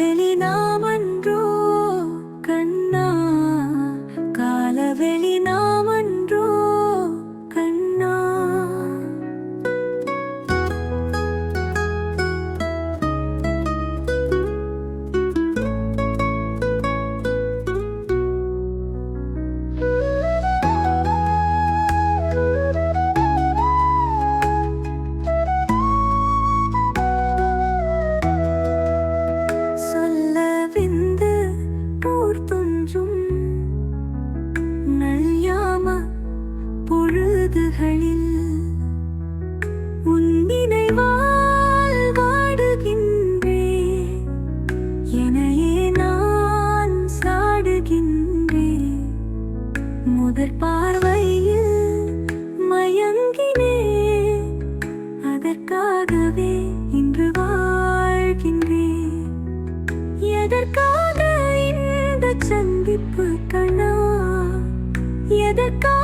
Really. பொழுதுகளில் உன் நினைவால் வாடுகின்றே எனையே நான் சாடுகின்றே. முதற் பார்வையில் மயங்கினே. அதற்காகவே இன்று வாழ்கின்றே. எதற்காக இந்த சந்திப்பு கண்ணா? எதற்காக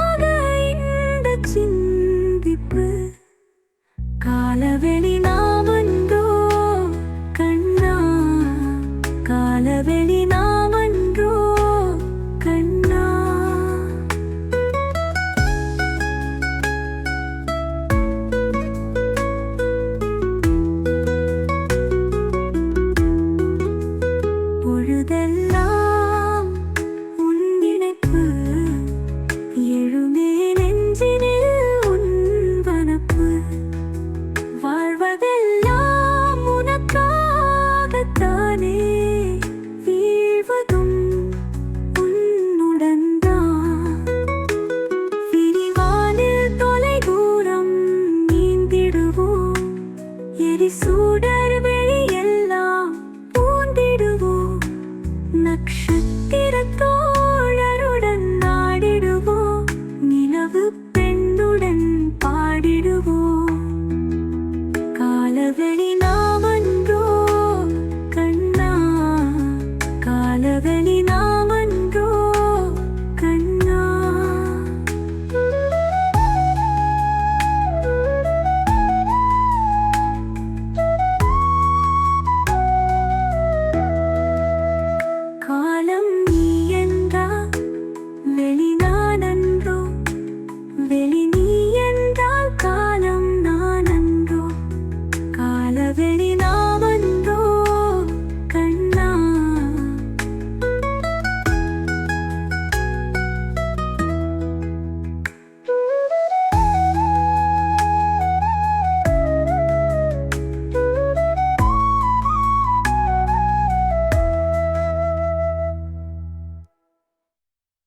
వెళ్ళినా சுடர்வெளியெல்லாம் பூந்திடுவோம் நட்சத்திரத்தோ